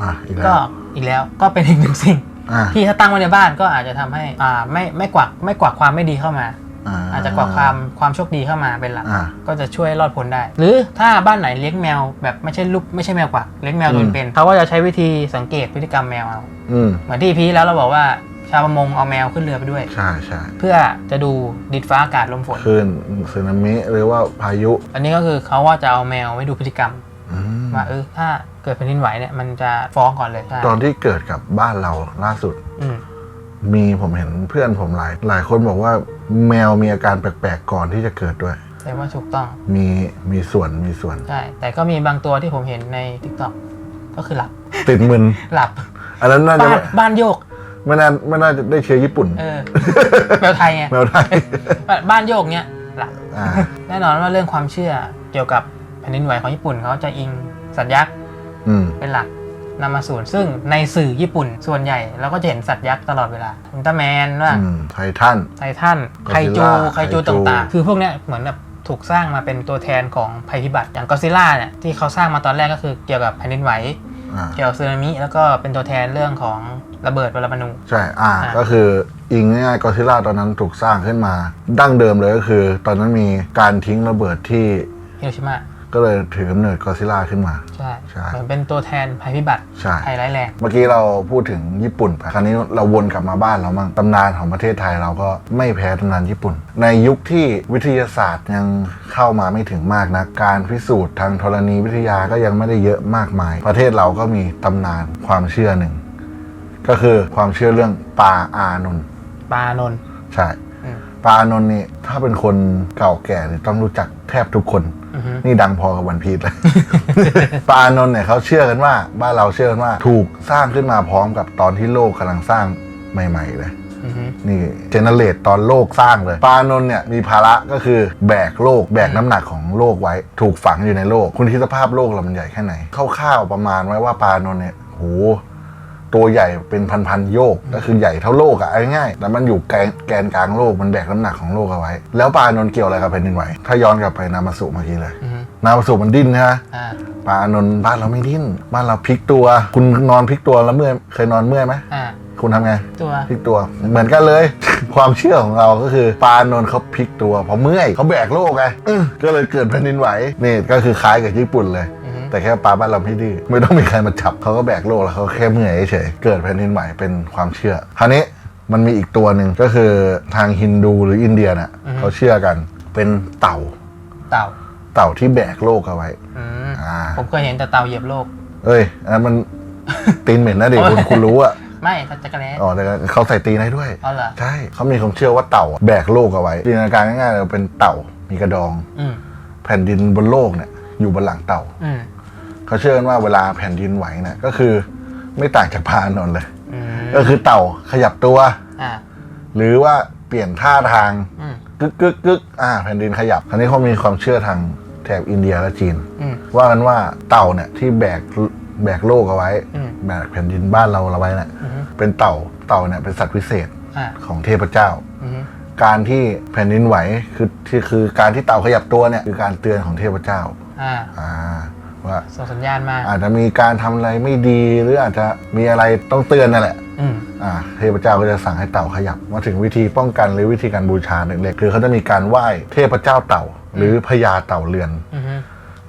Speaker 1: อ่าอีกแล้
Speaker 2: ก็
Speaker 1: ว
Speaker 2: อีกแล้วก็เป็นอีกหนึ่งสิ่ง
Speaker 1: อ่า
Speaker 2: ที่ถ้าตั้งไว้ในบ้านก็อาจจะทำให้อ่าไม่ไม่กวักไม่กวักความไม่ดีเข้ามา อาจจะกวักความความโชคดีเข้ามาเป็นหลัก
Speaker 1: อ่า
Speaker 2: ก็จะช่วยรอดพ้นได้ หรือถ้าบ้านไหนเลี้ยงแมวแบบไม่ใช่ลูกไม่ใช่แมวกวักเลี้ยงแมว
Speaker 1: อื
Speaker 2: ตัว
Speaker 1: ม
Speaker 2: เป็นเขาก็จะใช้วิธีสังเกตพฤติกรรมแมวเอา
Speaker 1: อืม
Speaker 2: เหมือนที่พีแล้วเราบอกว่าชาวประมงเอาแมวขึ้นเรือไปด้วย
Speaker 1: ใช่ใช่
Speaker 2: เพื่อจะดูดินฟ้าอากาศลมฝน
Speaker 1: คลื่นสึนามิหรือว่าพายุ
Speaker 2: อันนี้ก็คือเขาว่าจะเอาแมวไว้ดูพฤติกรรม
Speaker 1: อืม
Speaker 2: ว่าเออถ้า เกิดแผ่นดินไหวเนี่ยมันจะฟ้องก่อนเลยใช่
Speaker 1: ตอนที่เกิดกับบ้านเราล่าสุด
Speaker 2: อืม
Speaker 1: มีผมเห็นเพื่อนผมหลาย หลายคนบอกว่าแมวมีอาการแปลกๆก่อนที่จะเกิดด้วย
Speaker 2: แต่ว่าถูกต้อง
Speaker 1: มีมีส่วนมีส่วน
Speaker 2: ใช่ แต่ก็มีบางตัวที่ผมเห็นใน t ิ k t o k ก็คือหลับ
Speaker 1: ติดมึน
Speaker 2: หลับ
Speaker 1: อันนั้นน่าจะ
Speaker 2: บ้านบ้านโยก
Speaker 1: ไม่น่าไม่น่าจะได้เชื้อญี่ปุ่น
Speaker 2: เออ แมวไทยไง
Speaker 1: แมวไทย
Speaker 2: บ้านโยกเนี้ยหลับ
Speaker 1: อ่า
Speaker 2: แน่นอนว่าเรื่องความเชื่อเกี่ยวกับแผ่นดินไหวของญี่ปุ่นเขาจะอิงสัตว์ยักษ์
Speaker 1: อืม
Speaker 2: เป็นหลักนามาสูนซึ่งในสื่อญี่ปุ่นส่วนใหญ่เราก็จะเห็นสัตว์ยักษ์ตลอดเวลาอุลตร้าแมนว่า
Speaker 1: อืมไททัน
Speaker 2: ไททันไคจู
Speaker 1: Godzilla
Speaker 2: ไคจู
Speaker 1: ไคจู
Speaker 2: ต่างๆ คือพวกเนี้ยเหมือนแบบถูกสร้างมาเป็นตัวแทนของภัยพิบัติอย่างก็ซิล่าเนี่ยที่เขาสร้างมาตอนแรกก็คือเกี่ยวกับแผ่นดินไหว
Speaker 1: อ่า
Speaker 2: เกี่ยวกับสึนามิ แล้วก็เป็นตัวแทนเรื่องของระเบิดปรมาณู
Speaker 1: ใช่ อ่า
Speaker 2: อ่า
Speaker 1: ก็คืออิงง่ายๆกอซิล่าตอนนั้นถูกสร้างขึ้นมา ดั้งเดิมเลยก็คือ ตอนนั้นมีการทิ้งระเบิดที่
Speaker 2: ฮิโรชิมะ
Speaker 1: ก็เลยถือกำเนิดกอซิล่าขึ้นมา
Speaker 2: ใช่
Speaker 1: ใช่
Speaker 2: เหมือนเป็นตัวแทนภัยพิบัติ
Speaker 1: ใช่
Speaker 2: ภัยร้ายแรง
Speaker 1: เมื่อกี้เราพูดถึงญี่ปุ่นไปคราวนี้เราวนกลับมาบ้านเรามั่งตำนานของประเทศไทยเราก็ไม่แพ้ตำนานญี่ปุ่น ในยุคที่วิทยาศาสตร์ยังเข้ามาไม่ถึงมากนะการพิสูจน์ทางธรณีวิทยาก็ยังไม่ได้เยอะมากมาย ประเทศเราก็มีตำนานความเชื่อหนึ่ง ก็คือความเชื่อเรื่องปาอานนท์
Speaker 2: ปานนท์
Speaker 1: ใช่
Speaker 2: อืม
Speaker 1: ปาอานนท์นี่ถ้าเป็นคนเก่าแก่เนี่ยต้องรู้จักแทบทุกคน
Speaker 2: อือฮึ
Speaker 1: นี่ดังพอกับวันพีชเลย ปาอานนท์เนี่ยเขาเชื่อกันว่า บ้านเราเชื่อกันว่า ถูกสร้างขึ้นมาพร้อมกับตอนที่โลกกำลังสร้างใหม่ ๆ เลย
Speaker 2: อือฮึ
Speaker 1: นี่เจเนเรตตอนโลกสร้างเลย ปาอานนท์เนี่ยมีภาระก็คือแบกโลก แบกน้ำหนักของโลกไว้ ถูกฝังอยู่ในโลก คุณคิดสภาพโลกเรามันใหญ่แค่ไหนคร่าวๆประมาณไว้ว่าปาอานนท์เนี่ยโห ตัวใหญ่เป็นพันๆโยกก็คือใหญ่เท่าโลกอะเอาง่ายๆแต่มันอยู่แกนแกนกลางโลกมันแบกน้ำหนักของโลกเอาไว้ แล้วปาอานนท์เกี่ยวอะไรกับแผ่นดินไหวถ้าย้อนกลับไปนามาสุเมื่อกี้เลย
Speaker 2: อือฮึ
Speaker 1: นามาสุมันดิ้นนะ
Speaker 2: อ่า
Speaker 1: ปลาอานนท์บ้านเราไม่ดิ้นบ้านเราพลิกตัว คุณนอนพลิกตัวแล้วเมื่อยเคยนอนเมื่อยไหม
Speaker 2: อ่า
Speaker 1: คุณทำไง
Speaker 2: ตัว
Speaker 1: พลิกตัวเหมือนกันเลย ความเชื่อของเราก็คือปลาอานนท์เขาพลิกตัวเพราะเมื่อยเขาแบกโลกไงเออก็เลยเกิดแผ่นดินไหวนี่ก็คือคล้ายกับญี่ปุ่นเลย
Speaker 2: อือฮึ
Speaker 1: แต่แค่ปลาบ้านเราไม่ดื้อไม่ต้องมีใครมาจับเขาก็แบกโลกแล้วเขาแค่เมื่อยเฉยๆเกิดแผ่นดินไหวเป็นความเชื่อคราวนี้มันมีอีกตัวหนึ่งก็คือทางฮินดูหรืออินเดียน่ะเขาเชื่อกันเป็นเต่า
Speaker 2: เต่า
Speaker 1: เต่าที่แบกโลกเอาไว้
Speaker 2: อืม
Speaker 1: อ่า
Speaker 2: ผมเคยเห็นแต่เต่าเหยียบโลก
Speaker 1: เอ้ยอันนั้นมันตีนเหม็นนะเด็กคุณคุณรู้อะ
Speaker 2: ไม่ถ้าจักรแล้
Speaker 1: อ๋อแต่เขาใส่ตีนให้ด้วย
Speaker 2: อ๋อเหรอ
Speaker 1: ใช่เขามีความเชื่อว่าเต่าอะแบกโลกเอาไว้จินตนาการง่ายๆเลยเป็นเต่ามีกระดอง
Speaker 2: อืม
Speaker 1: แผ่นดินบนโลกเนี่ยอยู่บนหลังเต่า
Speaker 2: อืม
Speaker 1: เขาเชื่อกันว่าเวลาแผ่นดินไหวเนี่ยก็คือ ไม่ต่างจากพาอานนท์เลย
Speaker 2: อืม
Speaker 1: ก็คือเต่าขยับตัว
Speaker 2: อ่า
Speaker 1: หรือว่าเปลี่ยนท่าทาง
Speaker 2: อืม
Speaker 1: กึกกึกกึกอ่า แผ่นดินขยับอันนี้เขามีความเชื่อทางแถบอินเดียและจีน
Speaker 2: อืม
Speaker 1: ว่ากันว่าเต่าเนี่ยที่แบกแบกโลกเอาไว้
Speaker 2: อืม
Speaker 1: แบกแผ่นดินบ้านเราเอาไว้เนี่ย
Speaker 2: อืม
Speaker 1: เป็นเต่าเต่าเนี่ยเป็นสัตว์พิเศษ
Speaker 2: อ่า
Speaker 1: ของเทพเจ้า
Speaker 2: อืม
Speaker 1: การที่แผ่นดินไหวคือที่คือการที่เต่าขยับตัวเนี่ยคือการเตือนของเทพเจ้า
Speaker 2: อ่า
Speaker 1: อ่า ว่า
Speaker 2: ส่งสัญญาณมา
Speaker 1: อาจจะมีการทำอะไรไม่ดีหรืออาจจะมีอะไรต้องเตือนนั่นแหละ
Speaker 2: อืม
Speaker 1: อ่าเทพเจ้าก็จะสั่งให้เต่าขยับ มาถึงวิธีป้องกันหรือวิธีการบูชาเล็กๆคือเขาจะมีการไหว้เทพเจ้าเต่า หรือพญาเต่าเรือน
Speaker 2: อืม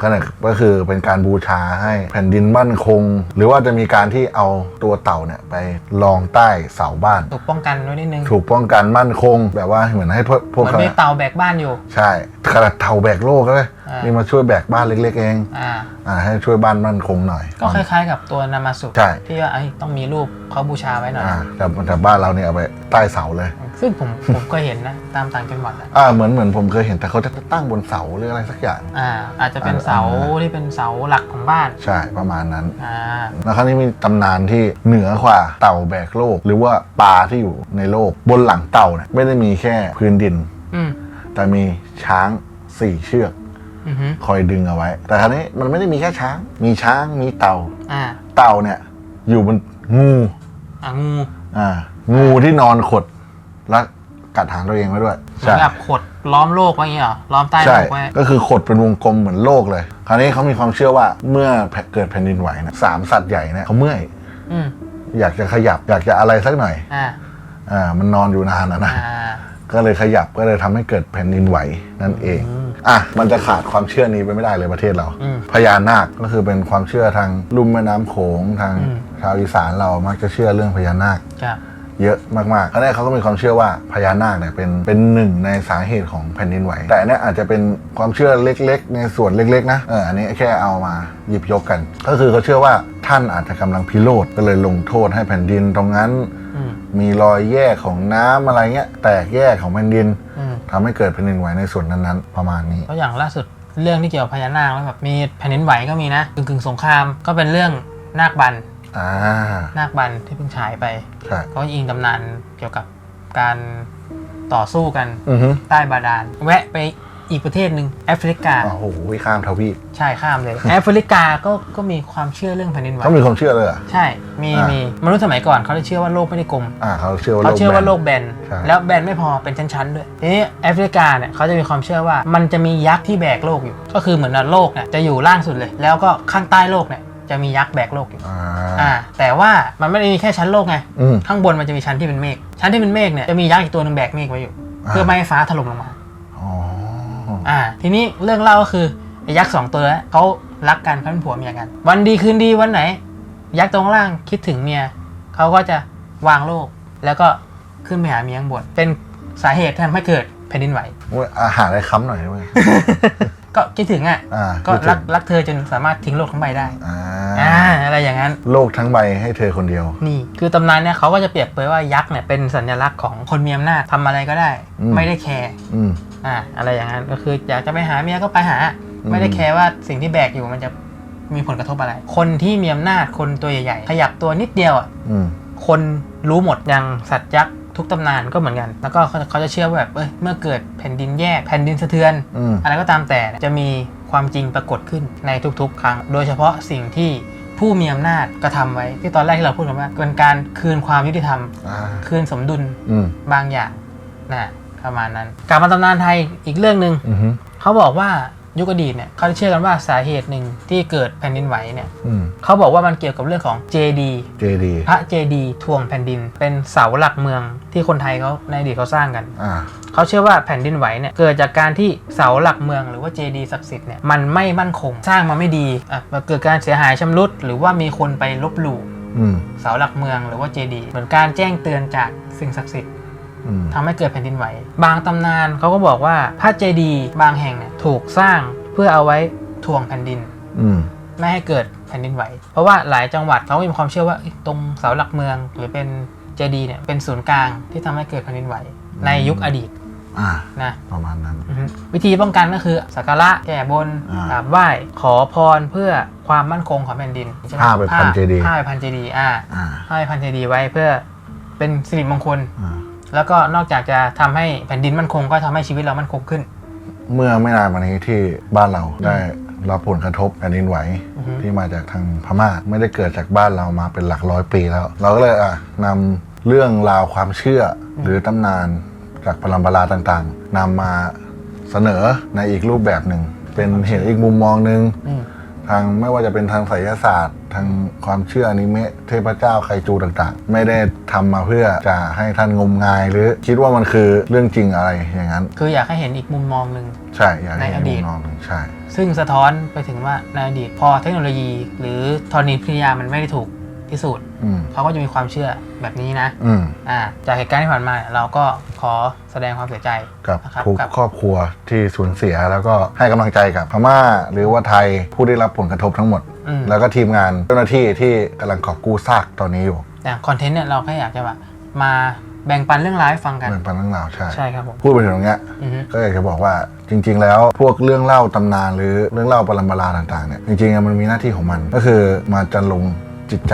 Speaker 1: ก็เนี่ยก็คือเป็นการบูชาให้แผ่นดินมั่นคง หรือว่าจะมีการที่เอาตัวเต่าเนี่ยไปรองใต้เสาบ้าน
Speaker 2: ถูกป้องกันไว้นิดนึง
Speaker 1: ถูกป้องกันมั่นคง แบบว่าเหมือนให้พวกพวก
Speaker 2: มัน
Speaker 1: เขา
Speaker 2: มี
Speaker 1: เนี่ย
Speaker 2: เต่าแบกบ้านอยู่
Speaker 1: ใช่ขนาดเต่าแบกโลกเลย
Speaker 2: อ่า นี่
Speaker 1: นี่มาช่วยแบกบ้านเล็ก ๆ เอง
Speaker 2: อ่า
Speaker 1: อ่าให้ช่วยบ้านมั่นคงหน่อย
Speaker 2: ก็คล้ายๆ กับตัวนามาสุ
Speaker 1: ใช่
Speaker 2: ที่ว่าไอ้ยต้องมีรูปเขาบูชาไว้หน่อย
Speaker 1: อ่าแต่แต่บ้านเราเนี่ยเอาไปใต้เสาเลย
Speaker 2: ซึ่งผมผมก็เห็นนะตามต่างจังหวัดอะ
Speaker 1: อ่าเหมือนเหมือนผมเคยเห็นแต่เขาจะตั้งบนเสาหรืออะไรสักอย่าง
Speaker 2: อ่า อาจจะเป็น
Speaker 1: อ่า
Speaker 2: เสาที่เป็นเสาหลักของบ้าน
Speaker 1: ใช่ประมาณนั้น
Speaker 2: อ่า
Speaker 1: แล้วคราวนี้มีตำนานที่เหนือกว่าเต่าแบกโลก หรือว่าปลาที่อยู่ในโลก บนหลังเต่าเนี่ยไม่ได้มีแค่พื้นดิน
Speaker 2: อืม
Speaker 1: แต่มีช้างสี่เชือก
Speaker 2: อือฮึ
Speaker 1: คอยดึงเอาไว้ แต่คราวนี้มันไม่ได้มีแค่ช้าง มีช้างมีเต่า
Speaker 2: อ่า
Speaker 1: เต่าเนี่ย อยู่บนงู
Speaker 2: อ่างู
Speaker 1: อ่างูที่นอนขดและกัดหางตัวเองไว้ด้วย
Speaker 2: เหมือนกับขดล้อมโลกไว้อย่างเงี้ยเหรอล้อมใต้โล
Speaker 1: ใช่
Speaker 2: กไว้
Speaker 1: ก็คือขดเป็นวงกลมเหมือนโลกเลย คราวนี้เขามีความเชื่อว่าเมื่อเกิดแผ่นดินไหวนะสามสัตว์ใหญ่เนี่ยเขาเมื่อย
Speaker 2: อืม
Speaker 1: อยากจะขยับ อยากจะอะไรสักหน่อย
Speaker 2: อ่า
Speaker 1: อ่า มันนอนอยู่นานนะนะ
Speaker 2: อ่า
Speaker 1: ก็เลยขยับก็เลยทำให้เกิดแผ่นดินไหวนั่นเอง
Speaker 2: อืม
Speaker 1: อะมันจะขาดความเชื่อนี้ไปไม่ได้เลยประเทศเรา
Speaker 2: อืม
Speaker 1: พญานาคก็คือเป็นความเชื่อทางลุ่มแม่น้ำโขงทาง
Speaker 2: อืม
Speaker 1: ชาวอีสานเรามักจะเชื่อเรื่องพญานาค
Speaker 2: ครับ
Speaker 1: เยอะมากๆอันนี้เขาก็มีความเชื่อว่าพญานาคเนี่ยเป็นเป็นหนึ่งในสาเหตุของแผ่นดินไหว แต่อันเนี้ยอาจจะเป็นความเชื่อเล็กๆ ในส่วนเล็กๆนะ เออ อันนี้แค่เอามาหยิบยกกัน ก็คือเขาเชื่อว่าท่านอาจจะกำลังพิโรธก็เลยลงโทษให้แผ่นดินตรงนั้น
Speaker 2: อื ม
Speaker 1: มีรอยแยกของน้ำอะไรเงี้ย แตกแยกของแผ่นดิน
Speaker 2: อืม
Speaker 1: ทำให้เกิดแผ่นดินไหวในส่วนนั้นๆ ประมาณนี้
Speaker 2: เพราะอย่างล่าสุดเรื่องที่เกี่ยวกับพญานาคแล้วแบบมีแผ่นดินไหวก็มีนะกึ่งกึ่งๆสงครามก็เป็นเรื่องนาคบัน
Speaker 1: อ่า
Speaker 2: นาคบันที่เพิ่งฉายไป
Speaker 1: ใช่
Speaker 2: ก็อิงตำนานเกี่ยวกับการต่อสู้กัน
Speaker 1: อือฮึ
Speaker 2: ใต้บาดาลแวะไป อีกประเทศหนึ่งแอฟริกา
Speaker 1: โอ้โหข้ามทวีป
Speaker 2: ใช่ข้ามเลย แอฟริกาก็ก็มีความเชื่อเรื่องแผ่นดินไหว
Speaker 1: เขามีความเชื่อเลยเหรอ
Speaker 2: ใช่ มี
Speaker 1: อ่ามี
Speaker 2: มีมนุษย์สมัยก่อนเขาจะเชื่อว่าโลกไม่ได้กลม
Speaker 1: อ่าเขาเชื่อว่า
Speaker 2: เขาเชื่อว่าโลก
Speaker 1: แบ
Speaker 2: แบน
Speaker 1: ใช่
Speaker 2: แล้วแบนไม่พอเป็นชั้นๆด้วย ทีนี้แอฟริกาเนี่ยเขาจะมีความเชื่อว่ามันจะมียักษ์ที่แบกโลกอยู่ ก็คือเหมือนว่าโลกเนี่ยจะอยู่ล่างสุดเลย แล้วก็ข้างใต้โลกเนี่ยจะมียักษ์แบกโลกอยู่
Speaker 1: อ่า
Speaker 2: อ่า แต่ว่ามันไม่ได้มีแค่ชั้นโลกไง
Speaker 1: อืม
Speaker 2: ข้างบนมันจะมีชั้นที่เป็นเมฆ ชั้นที่เป็นเมฆเนี่ยจะมียักษ์อีกตัวหนึ่งแบกเมฆไว้อยู่
Speaker 1: อ่า
Speaker 2: เพื่อไม่ให้ฟ้าถล่มลงมา
Speaker 1: อ๋อ
Speaker 2: อ่า ทีนี้เรื่องเล่าก็คือไอ้ยักษ์สองตัวนั้นเขารักกันเขาเป็นผัวเมียกัน วันดีคืนดีวันไหน ยักษ์ตรงล่างคิดถึงเมียเขาก็จะวางโลก แล้วก็ขึ้นไปหาเมียข้างบนเป็นสาเหตุที่ทำให้เกิดแผ่นดินไหว
Speaker 1: เว้ยอาหารอะไรค้ำหน่อยได้ไหม
Speaker 2: ก็คิดถึงอะ
Speaker 1: อ่า
Speaker 2: ก็
Speaker 1: คิดถึง
Speaker 2: รักรักเธอจนสามารถทิ้งโลกทั้งใบได้
Speaker 1: อ่า
Speaker 2: อ่าอะไรอย่างนั้น
Speaker 1: โลกทั้งใบให้เธอคนเดียว
Speaker 2: นี่ คือตำนานเนี่ยเขาก็จะเปรียบเปรยว่ายักษ์เนี่ยเป็นสัญลักษณ์ของคนมีอำนาจทำอะไรก็ได้
Speaker 1: อืม
Speaker 2: ไม่ได้แคร์
Speaker 1: อืม
Speaker 2: อ่าอะไรอย่างนั้นก็คืออยากจะไปหาเมียก็ไปหา
Speaker 1: อืม
Speaker 2: ไม่ได้แคร์ว่าสิ่งที่แบกอยู่มันจะมีผลกระทบอะไร คนที่มีอำนาจคนตัวใหญ่ๆขยับตัวนิดเดียวอะ
Speaker 1: อืม
Speaker 2: คนรู้หมดอย่างสัตว์ยักษ์ ทุกตำนานก็เหมือนกัน แล้วก็เขาเขาจะเชื่อว่าแบบเอ้ยเมื่อเกิดแผ่นดินแยกแผ่นดินสะเทือน
Speaker 1: อืม
Speaker 2: อะไรก็ตามแต่เนี่ยจะมีความจริงปรากฏขึ้นในทุกๆ ครั้ง โดยเฉพาะสิ่งที่ผู้มีอำนาจกระทำไว้ ที่ตอนแรกที่เราพูดกันว่าเป็นการคืนความยุติธรรม
Speaker 1: อ่า
Speaker 2: คืนสมดุล
Speaker 1: อืม
Speaker 2: บางอย่างนะประมาณนั้นกลับมาตำนานไทยอีกเรื่องหนึ่ง
Speaker 1: อือฮึ
Speaker 2: เขาบอกว่า ยุคอดีตเนี่ยเขาจะเชื่อกันว่าสาเหตุหนึ่งที่เกิดแผ่นดินไหวเนี่ย
Speaker 1: อืม
Speaker 2: เขาบอกว่ามันเกี่ยวกับเรื่องของเจดี
Speaker 1: เจดี
Speaker 2: พระเจดีย์ทวงแผ่นดิน เป็นเสาหลักเมืองที่คนไทยเขาในอดีตเขาสร้างกัน
Speaker 1: อ่า
Speaker 2: เขาเชื่อว่าแผ่นดินไหวเนี่ยเกิดจากการที่เสาหลักเมืองหรือว่าเจดีย์ศักดิ์สิทธิ์เนี่ยมันไม่มั่นคงสร้างมาไม่ดีอะเกิดการเสียหายชำรุดหรือว่ามีคนไปลบหลู่
Speaker 1: อืม
Speaker 2: เสาหลักเมืองหรือว่าเจดีย์เหมือนการแจ้งเตือนจากสิ่งศักดิ์สิทธิ์
Speaker 1: อืม
Speaker 2: ทำให้เกิดแผ่นดินไหว บางตำนานเขาก็บอกว่าพระเจดีย์บางแห่งเนี่ยถูกสร้างเพื่อเอาไว้ทวงแผ่นดิน
Speaker 1: อืม
Speaker 2: ไม่ให้เกิดแผ่นดินไหว เพราะว่าหลายจังหวัดเขามีความเชื่อว่าเอ้ยตรงเสาหลักเมือง หรือเป็นเจดีย์เนี่ยเป็นศูนย์กลางที่ทำให้เกิดแผ่นดินไหว ในยุคอดีต
Speaker 1: อ่า
Speaker 2: นะ
Speaker 1: ประมาณนั้น
Speaker 2: อือฮึวิธีป้องกันก็คือสักการะแก้บน
Speaker 1: อ่าก
Speaker 2: ราบไหว้ขอพรเพื่อความมั่นคงของแผ่นดินใช่หม
Speaker 1: ผ้าไปพันเจดีย์
Speaker 2: ผ้าไปพันเจดีย์อ่า
Speaker 1: อ่า
Speaker 2: ผ้าไปพันเจดีย์ไว้เพื่อเป็นสิริมงคล
Speaker 1: อ่า
Speaker 2: แล้วก็นอกจากจะทำให้แผ่นดินมั่นคงก็ทำให้ชีวิตเรามั่นคงขึ้น
Speaker 1: เมื่อไม่นานมานี้ที่บ้านเราได้รับผลกระทบแผ่นดินไหว
Speaker 2: อือฮึ
Speaker 1: ที่มาจากทางพม่าไม่ได้เกิดจากบ้านเรามาเป็นหลักร้อยปีแล้ว เราก็เลยอะนำเรื่องราวความเชื่ออหรือตำนานจากพลัมปราต่างๆนำมาเสนอในอีกรูปแบบหนึ่ง เป็นเห็นอีกมุมมองหนึ่ง
Speaker 2: อืม
Speaker 1: ทางไม่ว่าจะเป็นทางไสยศาสตร์ ทางความเชื่ออนิเมะเทพเจ้าไคจูต่างๆ ไม่ได้ทำมาเพื่อจะให้ท่านงมงายหรือคิดว่ามันคือเรื่องจริงอะไรอย่างนั้น
Speaker 2: คืออยากให้เห็นอีกมุมมองหนึ่ง
Speaker 1: ใช่อยากให้
Speaker 2: ใน
Speaker 1: เห็
Speaker 2: อนดี
Speaker 1: มุ
Speaker 2: ต
Speaker 1: มมองหนึ่งใช่
Speaker 2: ซึ่งสะท้อนไปถึงว่าในอดีตพอเทคโนโลยี หรือธรณีพิทยามันไม่ได้ถูกพิสูจน์
Speaker 1: อืม
Speaker 2: เขาก็จะมีความเชื่อแบบนี้นะ
Speaker 1: อืม
Speaker 2: อ่าจากเหตุการณ์ที่ผ่านมาเนี่ยเราก็ขอแสดงความเสียใจ
Speaker 1: กับ
Speaker 2: นะครับ
Speaker 1: ทุก
Speaker 2: กับ
Speaker 1: ครอบครัวที่สูญเสียแล้วก็ให้กำลังใจกับพม่า หรือว่าไทยผู้ได้รับผลกระทบทั้งหมด
Speaker 2: อืม
Speaker 1: แล้วก็ทีมงานเจ้าหน้าที่ที่กำลังกอบกู้ซากตอนนี้อยู่
Speaker 2: แต่คอนเทนต์เนี่ยเราแค่อยากจะแบบมาแบ่งปันเรื่องราวให้ฟังกัน
Speaker 1: เหมือนปันเรื่องราวใช่
Speaker 2: ใช่ครับผม
Speaker 1: พูดไปถึงตรงเนี้ย
Speaker 2: อือฮึ
Speaker 1: ก็อยากจะบอกว่าจริง ๆ แล้วพวกเรื่องเล่าตำนานหรือเรื่องเล่าปรำปราต่างๆเนี่ยจริงๆอะมันมีหน้าที่ของมัน ก็คือมาจันลงจิตใจ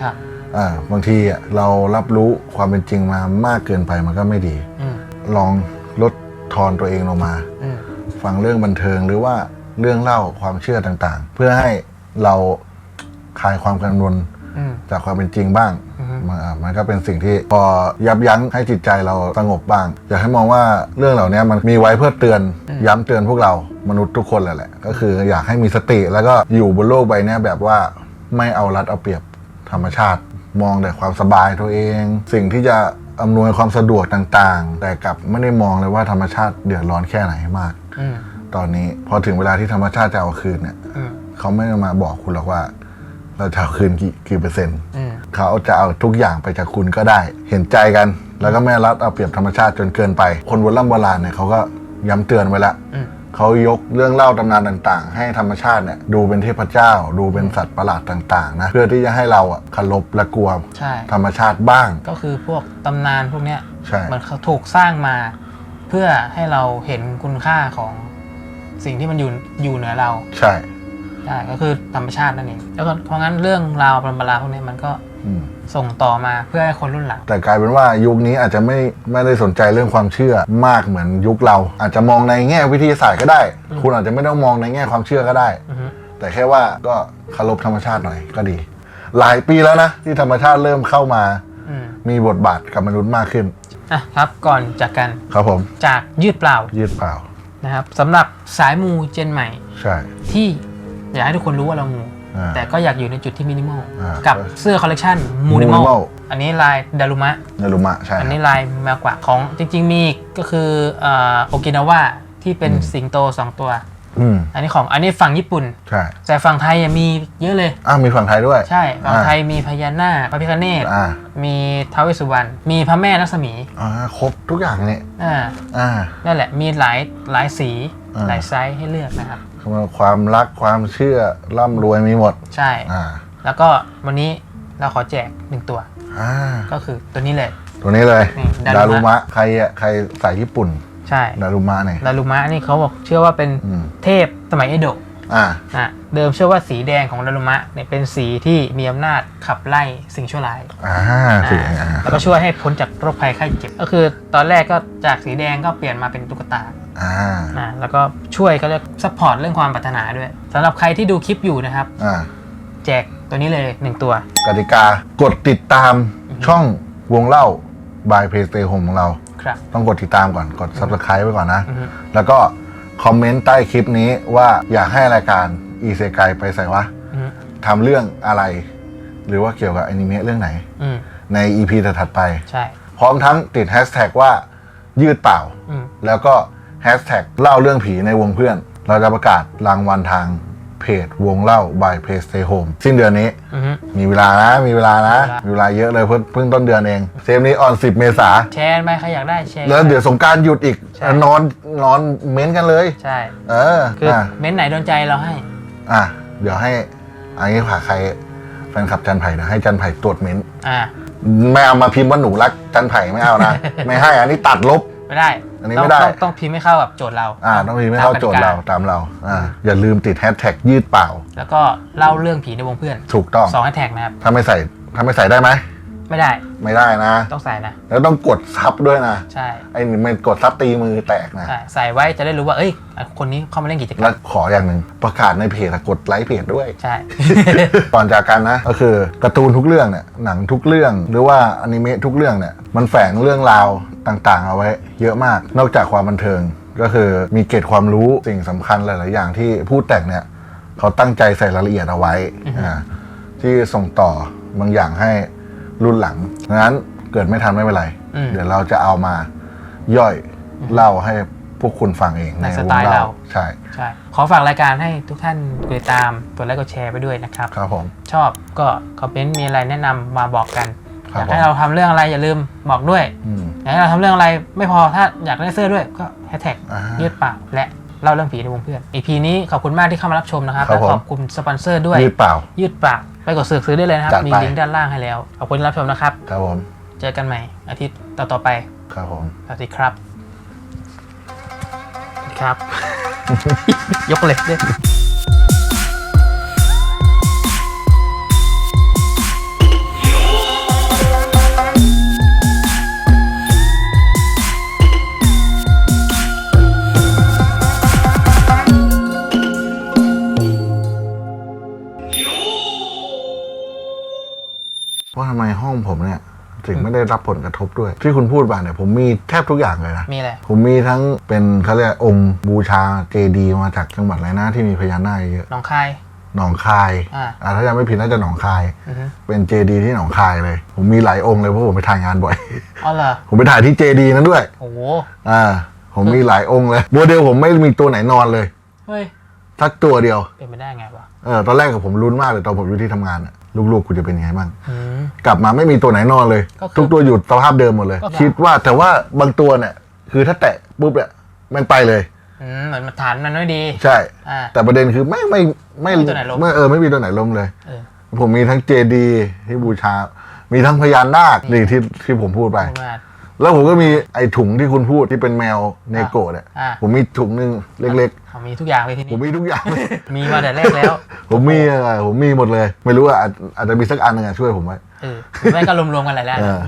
Speaker 2: ครับ
Speaker 1: อ่าบางทีอะเรารับรู้ความเป็นจริงมามากเกินไปมันก็ไม่ดี
Speaker 2: อืม
Speaker 1: ลองลดทอนตัวเองลงมา
Speaker 2: อืม
Speaker 1: ฟังเรื่องบันเทิงหรือว่าเรื่องเล่าความเชื่อต่างๆ เพื่อให้เราคลายความกังวล
Speaker 2: อืม
Speaker 1: จากความเป็นจริงบ้าง
Speaker 2: อือฮึ
Speaker 1: มันอะมันก็เป็นสิ่งที่พอยับยั้งให้จิตใจเราสงบบ้าง อยากให้มองว่าเรื่องเหล่านี้มันมีไว้เพื่อเตือนย้ำเตือนพวกเรามนุษย์ทุกคนแหละแหละก็คืออยากให้มีสติแล้วก็อยู่บนโลกใบเนี้ยแบบว่าไม่เอารัดเอาเปรียบ ธรรมชาติ มองแต่ความสบายตัวเอง สิ่งที่จะอำนวยความสะดวกต่างๆ แต่กลับไม่ได้มองเลยว่าธรรมชาติเดือดร้อนแค่ไหนมาก
Speaker 2: อืม
Speaker 1: ตอนนี้พอถึงเวลาที่ธรรมชาติจะเอาคืนเนี่ย
Speaker 2: อืม
Speaker 1: เขาไม่ได้มาบอกคุณหรอกว่า เราจะเอาคืนกี่กี่เปอร์เซ็นต์
Speaker 2: อืม
Speaker 1: เขาจะเอาทุกอย่างไปจากคุณก็ได้ เห็นใจกัน แล้วก็ไม่รัดเอาเปรียบธรรมชาติจนเกินไป คนโบราณโบราณเนี่ยเขาก็ย้ำเตือนไว้แล้ว
Speaker 2: อืม
Speaker 1: เขายกเรื่องเล่าตำนานต่างๆ ให้ธรรมชาติเนี่ยดูเป็นเทพเจ้า ดูเป็นสัตว์ประหลาดต่างๆนะเพื่อที่จะให้เราอะเคารพและกลัว
Speaker 2: ใช่
Speaker 1: ธรรมชาติบ้าง
Speaker 2: ก็คือพวกตำนานพวกเนี้ย
Speaker 1: ใช่
Speaker 2: มันเขาถูกสร้างมา เพื่อให้เราเห็นคุณค่าของสิ่งที่มันอยู่อยู่เหนือเรา
Speaker 1: ใช่
Speaker 2: ใช่ก็คือธรรมชาตินั่นเองแล้วก็เพราะงั้นเรื่องราวปรำปราพวกนี้มันก็
Speaker 1: อืม
Speaker 2: ส่งต่อมาเพื่อให้คนรุ่นหลัง
Speaker 1: แต่กลายเป็นว่ายุคนี้อาจจะไม่ไม่ได้สนใจเรื่องความเชื่อมากเหมือนยุคเรา อาจจะมองในแง่วิทยาศาสตร์ก็ได้ คุณอาจจะไม่ต้องมองในแง่ความเชื่อก็ได้
Speaker 2: อือฮึ
Speaker 1: แต่แค่ว่าก็เคารพธรรมชาติหน่อยก็ดี หลายปีแล้วนะ ที่ธรรมชาติเริ่มเข้ามา
Speaker 2: อืม
Speaker 1: มีบทบาทกับมนุษย์มากขึ้น
Speaker 2: อะครับก่อนจากกัน
Speaker 1: ครับผม
Speaker 2: จากยืดเปล่า
Speaker 1: ยืดเปล่า
Speaker 2: นะครับสำหรับสายมูเจนใหม่
Speaker 1: ใช่
Speaker 2: ที่อยากให้ทุกคนรู้ว่าเรามู
Speaker 1: อ่า
Speaker 2: แต่ก็อยากอยู่ในจุดที่มินิมอล
Speaker 1: อ่ากั
Speaker 2: กับเสื้อคอลเลกชันมูนิมอล
Speaker 1: Minimal
Speaker 2: อันนี้ลายดารุมะ
Speaker 1: เนรุมะใช่
Speaker 2: อันนี้ลายแมวกวักของจริง ๆ มีอีกก็คือโอกินาวาที่เป็นสิงโต2ตัว
Speaker 1: อืม
Speaker 2: อันนี้ของอันนี้ฝั่งญี่ปุ่น
Speaker 1: ใช่
Speaker 2: แต่ฝั่งไทยยังมีเยอะเลย
Speaker 1: อ้าวมีฝั่งไทยด้วย
Speaker 2: ใช่ฝั่ง
Speaker 1: อ่า
Speaker 2: ไทยมีพญานาคพระพิฆเนศ
Speaker 1: อ่า
Speaker 2: มีท้าวเวสสุวรรณมีพระแม่ลักษมี
Speaker 1: อ่าครบทุกอย่างเนี่ย
Speaker 2: อ่า
Speaker 1: อ่า
Speaker 2: นั่นแหละมีหลายหลายสี
Speaker 1: อ่า
Speaker 2: หลายไซส์ให้เลือกนะครับ
Speaker 1: ความรักความเชื่อร่ำรวยมีหมด
Speaker 2: ใช่
Speaker 1: อ่า
Speaker 2: แล้วก็วันนี้เราขอแจกหนึ่งตัว
Speaker 1: อ่า
Speaker 2: ก็คือตัวนี้เลย
Speaker 1: ตัวนี้เลย
Speaker 2: นี่
Speaker 1: ดา
Speaker 2: ดารุ
Speaker 1: รุ
Speaker 2: มะ
Speaker 1: มะใครอะใครสายญี่ปุ่น
Speaker 2: ใช่
Speaker 1: ดารุมะเนี่ย
Speaker 2: ดารุมะนี่เขาบอกเชื่อว่าเป็น
Speaker 1: อืม
Speaker 2: เทพสมัยเอโดะ
Speaker 1: อ่า
Speaker 2: นะเดิมเชื่อว่าสีแดงของดารุมะเนี่ยเป็นสีที่มีอำนาจขับไล่สิ่งชั่วร้าย
Speaker 1: อ่าสิ
Speaker 2: อ่า
Speaker 1: อ่า
Speaker 2: แล้วก็ช่วยให้พ้นจากโรคภัยไข้เจ็บ ก็คือตอนแรกก็จากสีแดงก็เปลี่ยนมาเป็นตุ๊กตา
Speaker 1: อ่า
Speaker 2: นะแล้วก็ช่วยก็เรียกซัพพอร์ตเรื่องความปรารถนาด้วยสำหรับใครที่ดูคลิปอยู่นะครับ
Speaker 1: อ่า
Speaker 2: แจกตัวนี้เลยหนึ่งตัว
Speaker 1: กติกากดติดตามช่องวงเล่า by p l a y s t a t i o n ของเรา
Speaker 2: ครับ
Speaker 1: ต้องกดติดตามก่อนกด subscribe ไว้ก่อนนะ
Speaker 2: อือฮึ
Speaker 1: แล้วก็คอมเมนต์ใต้คลิปนี้ว่าอยากให้รายการอีเซไกไปใส่วะ
Speaker 2: อืม
Speaker 1: ทำเรื่องอะไร หรือว่าเกี่ยวกับอนิเมะเรื่องไหน
Speaker 2: อืม
Speaker 1: ใน EP ถัดๆไป
Speaker 2: ใช่
Speaker 1: พร้อมทั้งติดแฮชแท็กว่ายืดเปล่า
Speaker 2: อืม
Speaker 1: แล้วก็ แฮชแท็กเล่าเรื่องผีในวงเพื่อน เราจะประกาศรางวัลทางเพจวงเล่า by Play Stay Home สิ้นเดือนนี้
Speaker 2: อือฮึ
Speaker 1: มีเวลานะ มีเวลานะ
Speaker 2: มี
Speaker 1: มี
Speaker 2: เว
Speaker 1: เว
Speaker 2: ลา
Speaker 1: ลาเยอะเลยเพิ่งเพิ่งต้นเดือนเอง เซฟนี้ออน 10 เมษา
Speaker 2: แชร์ไปใครอยากได้แชร์
Speaker 1: แล้วเดี๋ยวสงกรารหยุดอีก
Speaker 2: ใช่
Speaker 1: นอนนอนเม้นกันเลย
Speaker 2: ใช่
Speaker 1: เออ
Speaker 2: คือ
Speaker 1: อะ
Speaker 2: เม้นต์ไหนโดนใจเราให้
Speaker 1: อะ เดี๋ยวให้อันนี้ผ่าใครแฟนคลับจันไผ่นะ ให้จันไผ่ตรวจเม้นต์
Speaker 2: อ่า
Speaker 1: ไม่เอามาพิมพ์ว่าหนูรักจันไผ่ไม่เอานะ ไม่ให้อันนี้ตัดลบ
Speaker 2: ไม่ได้
Speaker 1: อันนี้
Speaker 2: ต้ง
Speaker 1: ไม่ได้
Speaker 2: ต้องต้องพิมพ์ให้เข้ากับโจทย์เรา
Speaker 1: อ่าต้องพิมพ์ให้เข้าโจทย์เรา
Speaker 2: ตมกติก
Speaker 1: ตามเราอ่าอย่าลืมติดแฮชแท็กยืดเปล่า
Speaker 2: แล้วก็เล่าเรื่องผีในวงเพื่อน
Speaker 1: ถูกต้อง
Speaker 2: สองแฮชแท็กนะครับ
Speaker 1: ถ้าไม่ใส่ถ้าไม่ใส่ได้ไหม
Speaker 2: ไม่ได้
Speaker 1: ไม่ได้นะ
Speaker 2: ต้องใส่นะ
Speaker 1: แล้วต้องกดซับด้วยนะ
Speaker 2: ใช่
Speaker 1: ไอ้นี่มันกดซับตีมือแตกนะ
Speaker 2: ใช่ ใส่ไว้จะได้รู้ว่า เอ้ยอะคนนี้เข้ามาเล่นกิจกรร
Speaker 1: แล้
Speaker 2: ม
Speaker 1: วขออย่างหนึ่งประกาศในเพจอะกดไลค์เพจด้วย
Speaker 2: ใช่
Speaker 1: ก่อนจากกันนะ ก็คือการ์ตูนทุกเรื่องเนี่ย หนังทุกเรื่อง หรือว่าอนิเมะทุกเรื่องเนี่ย มันแฝงเรื่องราวต่างๆ เอาไว้ เยอะมาก นอกจากความบันเทิง ก็คือมีเกร็ดความรู้สิ่งสำคัญหลาย ๆ อย่างที่ผู้แต่งเนี่ยเขาตั้งใจใส่รายละเอียดเอาไว้อ่าที่ส่งต่อบางอย่างให้ รุ่นหลังดังนั้นเกิดไม่ทันไม่เป็นไร
Speaker 2: อืม
Speaker 1: เดี๋ยวเราจะเอามาย่อยเล่าให้พวกคุณฟังเอง
Speaker 2: ใน
Speaker 1: ว
Speaker 2: ส
Speaker 1: ง
Speaker 2: ไตล์เรา
Speaker 1: ใช่
Speaker 2: ใช่ขอฝากรายการให้ทุกท่านกดติดตามกดไลค์กดแชร์ไปด้วยนะครับ
Speaker 1: ครับผม
Speaker 2: ชอบก็คอมเมนต์มีอะไรแนะนำมาบอกกัน
Speaker 1: ครับ
Speaker 2: อยากให้
Speaker 1: ผม
Speaker 2: เราทำเรื่องอะไรอย่าลืมบอกด้วย
Speaker 1: อืม
Speaker 2: อยากให้เราทำเรื่องอะไรไม่พอถ้าอยากได้เสื้อด้วยก็แฮชแท็ก
Speaker 1: อ่า
Speaker 2: ยืดปากและเล่าเรื่องผีในวงเพื่อน EP นี้ขอบคุณมากที่เข้ามารับชมนะครับ
Speaker 1: ครับ
Speaker 2: และ
Speaker 1: ผม
Speaker 2: ขอบคุณสปอนเซอร์ด้วย
Speaker 1: ยืดเปล่า
Speaker 2: ยืดปากไป กดซื้อซื้อได้เลยนะครับ
Speaker 1: จัดไป
Speaker 2: มีลิงก์ด้านล่างให้แล้ว ขอบคุณที่รับชมนะครับ
Speaker 1: ครับผม
Speaker 2: เจอกันใหม่ อาทิตย์ต่อๆไป
Speaker 1: ครับผม
Speaker 2: สวัสดีครับสวัสดีครับ ยกเลยด้วย
Speaker 1: องผมเนี่ยถึงไม่ได้รับผลกระทบด้วย ที่คุณพูดมาเนี่ยผมมีแทบทุกอย่างเลยนะ
Speaker 2: มีอะไร
Speaker 1: ผมมีทั้งเป็นเขาเรียกองค์บูชาเจดีย์มาจากจังหวัดอะไรนะที่มีพญานาคเยอะ
Speaker 2: น้องคาย
Speaker 1: หนองคาย
Speaker 2: อ่า
Speaker 1: อ่าถ้าจำไม่ผิดน่าจะหนองคาย
Speaker 2: อือฮึ
Speaker 1: เป็นเจดีย์ที่หนองคายเลย ผมมีหลายองค์เลยเพราะผมไปถ่ายงานบ่อย
Speaker 2: อ๋อเหรอ
Speaker 1: ผมไปถ่ายที่เจดีย์นั้นด้วย
Speaker 2: โอ้โห
Speaker 1: อ่า ผมมีหลายองค์เลยโมเดลผมไม่มีตัวไหนนอนเลย
Speaker 2: เฮ้ย
Speaker 1: สักตัวเดียว
Speaker 2: เป็นไปได้ไงวะ
Speaker 1: เออตอนแรกกับผมลุ้นมากเลยตอนผมอยู่ที่ทำงานอะ ลูกๆกูจะเป็นยังไงบ้าง
Speaker 2: อืม
Speaker 1: กลับมาไม่มีตัวไหนนอนเลย
Speaker 2: ก็คือ
Speaker 1: ทุกตัวอยู่สภาพเดิมหมดเลย
Speaker 2: ก็คือ
Speaker 1: คิดว่าแต่ว่าบางตัวเนี่ยคือถ้าแตะปุ๊บเนี่ยมันไปเลย
Speaker 2: อืมเหมือนมันฐานมันไม่ดี
Speaker 1: ใช่
Speaker 2: อ่า
Speaker 1: แต่ประเด็นคือไม่ไม่ไม่
Speaker 2: ไม่มีตัวไหนล้ม
Speaker 1: ไม่เออไม่มีตัวไหนล้มเลย
Speaker 2: เออ
Speaker 1: ผมมีทั้งเจดีที่บูชา มีทั้งพญานาคนี่ที่ที่ผมพูดไป
Speaker 2: พูดมา
Speaker 1: แล้วผมก็มีไอ้ถุงที่คุณพูดที่เป็นแมวเนโกะเนี่ย
Speaker 2: อ่า
Speaker 1: ผมมีถุงหนึงเล็ก
Speaker 2: เขา มีทุกอย่างเลยที
Speaker 1: ๆผม
Speaker 2: นี้
Speaker 1: มีทุกอย่าง
Speaker 2: มีมาแต่แรกแล้ว
Speaker 1: ผมมีอะไรผมมีหมดเลย ไม่รู้ว่าอาจอาจจะมีสักอันหนึงอะช่วยผมไว้
Speaker 2: เออหรือไม่ก็รวมๆกันหลายๆ
Speaker 1: เออ